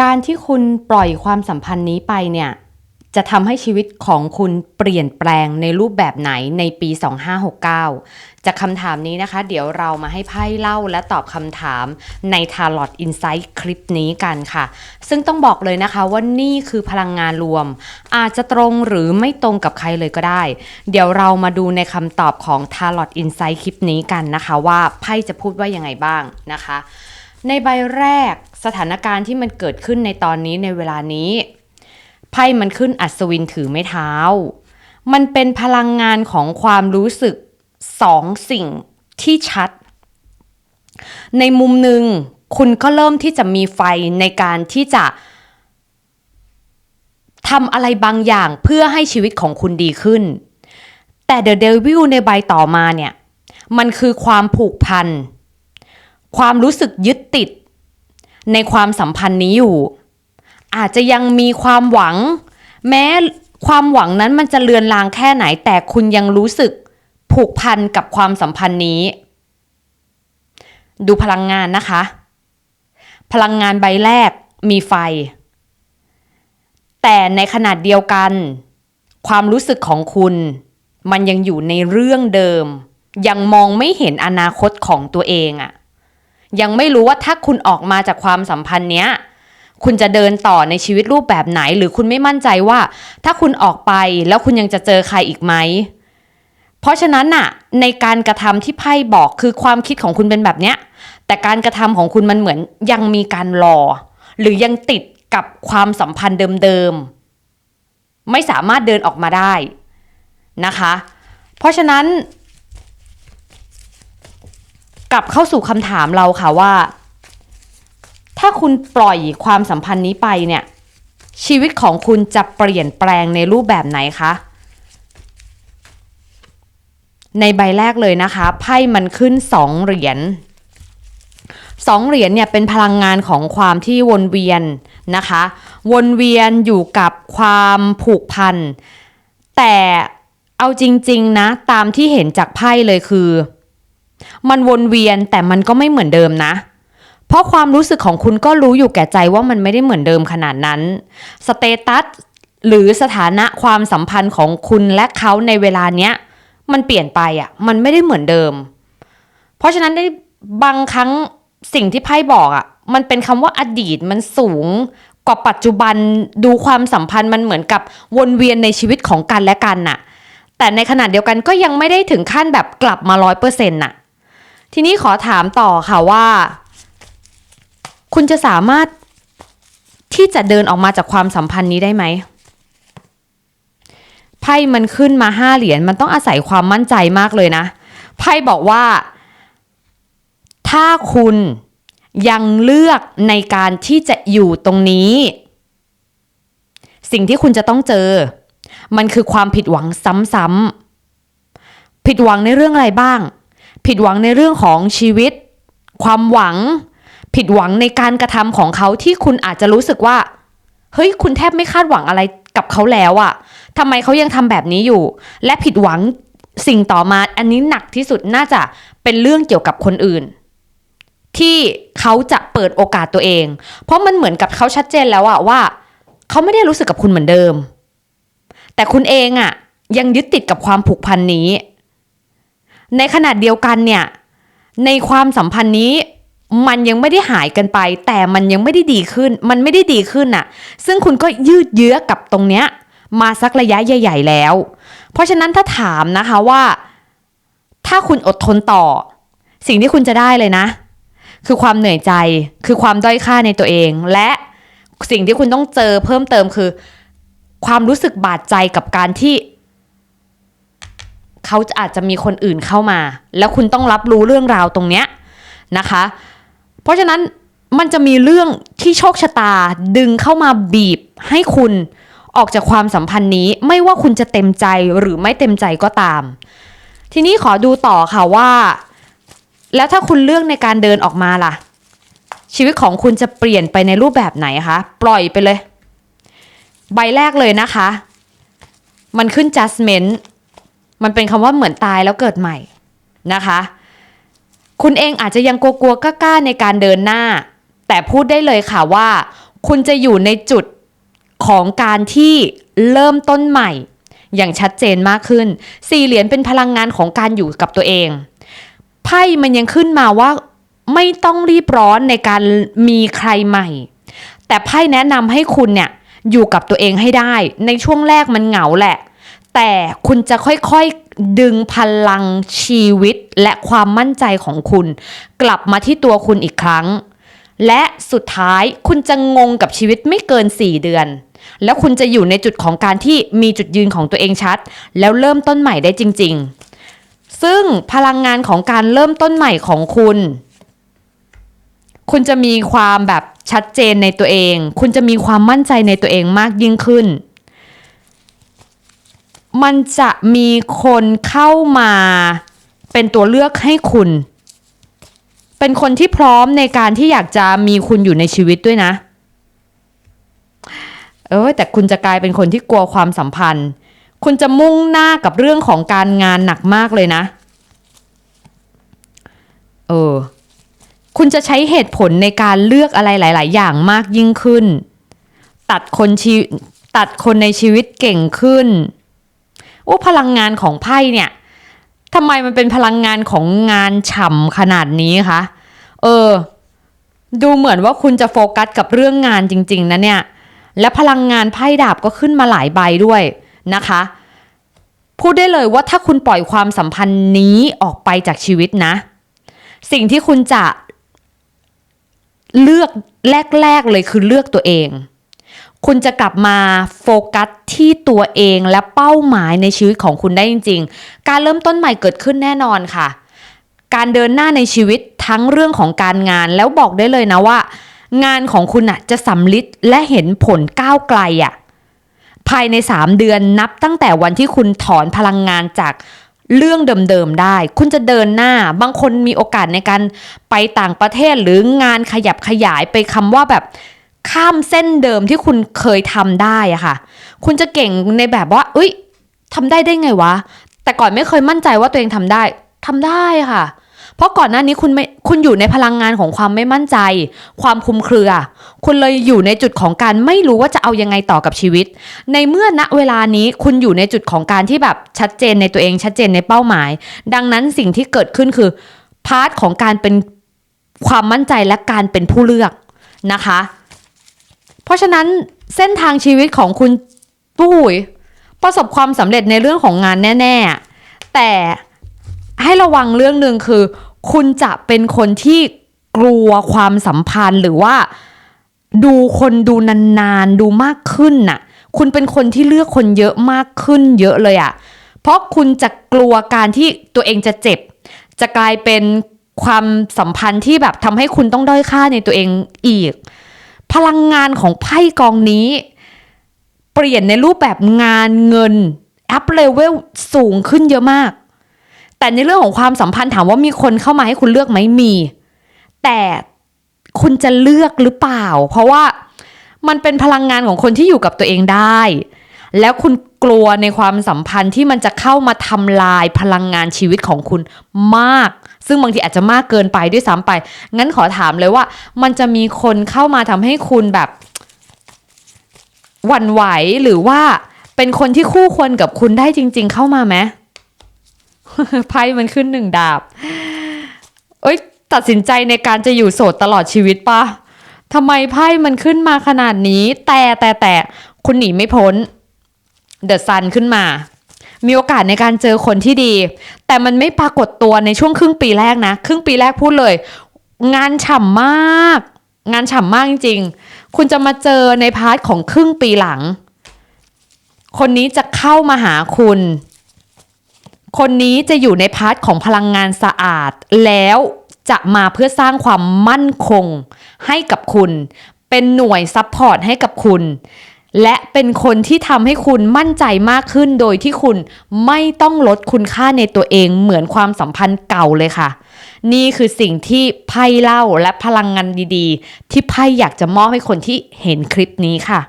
การที่คุณปล่อยความสัมพันธ์นี้ไปเนี่ยจะทำให้ชีวิตของคุณเปลี่ยนแปลงในรูปแบบไหนในปี 2569 จากคำถามนี้นะคะ เดี๋ยวเรามาให้ไพ่เล่าและตอบคำถามใน Tarot Insight คลิปนี้กันค่ะ ซึ่งต้องบอกเลยนะคะว่านี่คือพลังงานรวม อาจจะตรงหรือไม่ตรงกับใครเลยก็ได้ เดี๋ยวเรามาดูในคำตอบของ Tarot Insight คลิปนี้กันนะคะ ว่าไพ่จะพูดว่ายังไงบ้างนะคะ ในใบแรกสถานการณ์ที่มันเกิดขึ้นในตอนนี้ในเวลานี้ ไพ่มันขึ้นอัศวินถือไม้เท้า มันเป็นพลังงานของความรู้สึกสองสิ่งที่ชัด ในมุมหนึ่งคุณก็เริ่มที่จะมีไฟในการที่จะทำอะไรบางอย่างเพื่อให้ชีวิตของคุณดีขึ้น แต่เดอะเดวิลในใบต่อมาเนี่ย มันคือความผูกพัน ความรู้สึกยึดติด ในความสัมพันธ์นี้อยู่ อาจจะยังมีความหวัง แม้ความหวังนั้นมันจะเลือนลางแค่ไหน แต่คุณยังรู้สึกผูกพันกับความสัมพันธ์นี้ ดูพลังงานนะคะ พลังงานใบแรกมีไฟ แต่ในขนาดเดียวกัน ความรู้สึกของคุณ มันยังอยู่ในเรื่องเดิม ยังมองไม่เห็นอนาคตของตัวเองอะ ยังไม่รู้ว่าถ้าคุณออกมาจากความสัมพันธ์เนี้ยคุณจะเดินต่อในชีวิตรูปแบบไหน หรือคุณไม่มั่นใจว่า ถ้าคุณออกไปแล้วคุณยังจะเจอใครอีกไหม เพราะฉะนั้นน่ะ ในการกระทำที่ไพ่บอกคือความคิดของคุณเป็นแบบเนี้ย แต่การกระทำของคุณมันเหมือนยังมีการรอ หรือยังติดกับความสัมพันธ์เดิมๆไม่สามารถเดินออกมาได้นะคะ เพราะฉะนั้น กลับเข้าสู่คำถามเราค่ะว่า ถ้าคุณปล่อยความสัมพันธ์นี้ไปเนี่ย ชีวิตของคุณจะเปลี่ยนแปลงในรูปแบบไหนคะในใบแรกเลยนะคะ ไพ่มันขึ้นสองเหรียญสองเหรียญเนี่ยเป็นพลังงานของความที่วนเวียนนะคะ วนเวียนอยู่กับความผูกพัน แต่เอาจริง ๆ นะ ตามที่เห็นจากไพ่เลยคือ มันวนเวียนแต่มันก็ไม่เหมือนเดิมนะ เพราะความรู้สึกของคุณก็รู้อยู่แก่ใจว่ามันไม่ได้เหมือนเดิมขนาดนั้น สเตตัสหรือสถานะความสัมพันธ์ของคุณและเขาในเวลาเนี้ยมันเปลี่ยนไปอะ มันไม่ได้เหมือนเดิม เพราะฉะนั้นได้บางครั้งสิ่งที่ไพ่บอกอะ มันเป็นคำว่าอดีตมันสูงกว่าปัจจุบันดูความสัมพันธ์มันเหมือนกับวนเวียนในชีวิตของกันและกันน่ะ แต่ในขณะเดียวกันก็ยังไม่ได้ถึงขั้นแบบกลับมาร้อยเปอร์เซ็นต์น่ะ ทีนี้ขอถามต่อค่ะว่า คุณจะสามารถที่จะเดินออกมาจากความสัมพันธ์นี้ได้ไหมไพ่มันขึ้นมาห้าเหรียญมันต้องอาศัยความมั่นใจมากเลยนะไพ่บอกว่า ถ้าคุณยังเลือกในการที่จะอยู่ตรงนี้ สิ่งที่คุณจะต้องเจอ มันคือความผิดหวังซ้ำๆผิดหวังในเรื่องอะไรบ้าง ผิดหวังในเรื่องของชีวิต ความหวัง ผิดหวังในการกระทำของเขาที่คุณอาจจะรู้สึกว่า เฮ้ย คุณแทบไม่คาดหวังอะไรกับเขาแล้วอะทำไมเขายังทำแบบนี้อยู่ และผิดหวังสิ่งต่อมา อันนี้หนักที่สุดน่าจะเป็นเรื่องเกี่ยวกับคนอื่น ที่เขาจะเปิดโอกาสตัวเอง เพราะมันเหมือนกับเขาชัดเจนแล้วอะว่า เขาไม่ได้รู้สึกกับคุณเหมือนเดิม แต่คุณเองอะยังยึดติดกับความผูกพันนี้ ในขณะเดียวกันเนี่ยในความสัมพันธ์นี้มันยังไม่ได้หายกันไป แต่มันยังไม่ได้ดีขึ้น มันไม่ได้ดีขึ้นน่ะ ซึ่งคุณก็ยืดเยื้อกับตรงเนี้ยมาสักระยะใหญ่ๆแล้ว เพราะฉะนั้นถ้าถามนะคะว่า ถ้าคุณอดทนต่อ สิ่งที่คุณจะได้เลยนะ คือความเหนื่อยใจคือความด้อยค่าในตัวเอง และสิ่งที่คุณต้องเจอเพิ่มเติมคือ ความรู้สึกบาดใจกับการที่ เขาอาจจะมีคนอื่นเข้ามา แล้วคุณต้องรับรู้เรื่องราวตรงเนี้ยนะคะ เพราะฉะนั้นมันจะมีเรื่องที่โชคชะตาดึงเข้ามาบีบให้คุณออกจากความสัมพันธ์นี้ไม่ว่าคุณจะเต็มใจหรือไม่เต็มใจก็ตาม ทีนี้ขอดูต่อค่ะว่า แล้วถ้าคุณเลือกในการเดินออกมาล่ะ ชีวิตของคุณจะเปลี่ยนไปในรูปแบบไหนคะ ปล่อยไปเลย ใบแรกเลยนะคะ มันขึ้น judgment มันเป็นคำว่าเหมือนตายแล้วเกิดใหม่นะคะ คุณเองอาจจะยังกลัวๆกล้าๆในการเดินหน้า แต่พูดได้เลยค่ะว่า คุณจะอยู่ในจุดของการที่เริ่มต้นใหม่ อย่างชัดเจนมากขึ้น สี่เหรียญเป็นพลังงานของการอยู่กับตัวเอง ไพ่มันยังขึ้นมาว่าไม่ต้องรีบร้อนในการมีใครใหม่ แต่ไพ่แนะนำให้คุณเนี่ยอยู่กับตัวเองให้ได้ ในช่วงแรกมันเหงาแหละ แต่คุณจะค่อยๆดึงพลังชีวิตและความมั่นใจของคุณ กลับมาที่ตัวคุณอีกครั้ง และสุดท้ายคุณจะงงกับชีวิตไม่เกิน 4 เดือน แล้วคุณจะอยู่ในจุดของการที่มีจุดยืนของตัวเองชัด แล้วเริ่มต้นใหม่ได้จริง ๆ ซึ่งพลังงานของการเริ่มต้นใหม่ของคุณ คุณจะมีความแบบชัดเจนในตัวเอง คุณจะมีความมั่นใจในตัวเองมากยิ่งขึ้น มันจะมีคนเข้ามาเป็นตัวเลือกให้คุณ เป็นคนที่พร้อมในการที่อยากจะมีคุณอยู่ในชีวิตด้วยนะ เออแต่คุณจะกลายเป็นคนที่กลัวความสัมพันธ์ คุณจะมุ่งหน้ากับเรื่องของการงานหนักมากเลยนะ เออ คุณจะใช้เหตุผลในการเลือกอะไรหลาย ๆ อย่างมากยิ่งขึ้น ตัดคนชีตัดคนในชีวิตเก่งขึ้น โอ้พลังงานของไพ่เนี่ยทำไมมันเป็นพลังงานของงานฉ่ำขนาดนี้คะเออ ดูเหมือนว่าคุณจะโฟกัสกับเรื่องงานจริง ๆนะเนี่ย และพลังงานไพ่ดาบก็ขึ้นมาหลายใบด้วยนะคะ พูดได้เลยว่าถ้าคุณปล่อยความสัมพันธ์นี้ออกไปจากชีวิตนะ สิ่งที่คุณจะเลือกแรก ๆ เลยคือเลือกตัวเอง คุณจะกลับมาโฟกัสที่ตัวเองและเป้าหมายในชีวิตของคุณได้จริง ๆ การเริ่มต้นใหม่เกิดขึ้นแน่นอนค่ะ การเดินหน้าในชีวิตทั้งเรื่องของการงานแล้วบอกได้เลยนะว่า งานของคุณอะจะสำลิดและเห็นผลก้าวไกลอะภายใน 3 เดือนนับตั้งแต่วันที่คุณถอนพลังงานจากเรื่องเดิมๆได้ คุณจะเดินหน้า บางคนมีโอกาสในการไปต่างประเทศหรืองานขยับขยายไปคำว่าแบบ ข้ามเส้นเดิมที่คุณเคยทำได้อะค่ะ คุณจะเก่งในแบบว่าเอ้ยทำได้ได้ไงวะ แต่ก่อนไม่เคยมั่นใจว่าตัวเองทำได้ทำได้ค่ะ เพราะก่อนหน้านี้คุณไม่คุณอยู่ในพลังงานของความไม่มั่นใจ ความคุมเครือ คุณเลยอยู่ในจุดของการไม่รู้ว่าจะเอายังไงต่อกับชีวิต ในเมื่อณเวลานี้คุณอยู่ในจุดของการที่แบบชัดเจนในตัวเองชัดเจนในเป้าหมาย ดังนั้นสิ่งที่เกิดขึ้นคือพาร์ทของการเป็นความมั่นใจและการเป็นผู้เลือกนะคะ เพราะฉะนั้นเส้นทางชีวิตของคุณปุ้ยประสบความสำเร็จในเรื่องของงานแน่ ๆ แต่ให้ระวังเรื่องหนึ่งคือ คุณจะเป็นคนที่กลัวความสัมพันธ์หรือว่าดูคนดูนานๆ ดูมากขึ้นน่ะ คุณเป็นคนที่เลือกคนเยอะมากขึ้นเยอะเลยอะ่ะ เพราะคุณจะกลัวการที่ตัวเองจะเจ็บ จะกลายเป็นความสัมพันธ์ที่แบบทำให้คุณต้องด้อยค่าในตัวเองอีก พลังงานของไพ่กองนี้ เปลี่ยนในรูปแบบงานเงินอัพเลเวลสูงขึ้นเยอะมาก แต่ในเรื่องของความสัมพันธ์ถามว่ามีคนเข้ามาให้คุณเลือกไหมมี แต่คุณจะเลือกหรือเปล่า เพราะว่ามันเป็นพลังงานของคนที่อยู่กับตัวเองได้ แล้วคุณกลัวในความสัมพันธ์ที่มันจะเข้ามาทำลายพลังงานชีวิตของคุณมาก ซึ่งบางทีอาจจะมากเกินไปด้วยซ้ำไป งั้นขอถามเลยว่า มันจะมีคนเข้ามาทำให้คุณแบบหวั่นไหวหรือว่าเป็นคนที่คู่ควรกับคุณได้จริง ๆ เข้ามาไหมไพ่มันขึ้นหนึ่งดาบ เอ้ย ตัดสินใจในการจะอยู่โสดตลอดชีวิตปะทำไมไพ่มันขึ้นมาขนาดนี้ แต่แต่แต่คุณหนีไม่พ้น เดอะซันขึ้นมา มีโอกาสในการเจอคนที่ดี แต่มันไม่ปรากฏตัวในช่วงครึ่งปีแรกนะ ครึ่งปีแรกพูดเลย งานฉ่ำมาก งานฉ่ำมากจริงๆ คุณจะมาเจอในพาร์ทของครึ่งปีหลัง คนนี้จะเข้ามาหาคุณ คนนี้จะอยู่ในพาร์ทของพลังงานสะอาด แล้วจะมาเพื่อสร้างความมั่นคงให้กับคุณ เป็นหน่วยซัพพอร์ตให้กับคุณ และเป็นคนที่ทำให้คุณมั่นใจมากขึ้นโดยที่คุณไม่ต้องลดคุณค่าในตัวเองเหมือนความสัมพันธ์เก่าเลยค่ะ นี่คือสิ่งที่ไพ่เล่าและพลังงานดีๆ ที่ไพ่อยากจะมอบให้คนที่เห็นคลิปนี้ค่ะ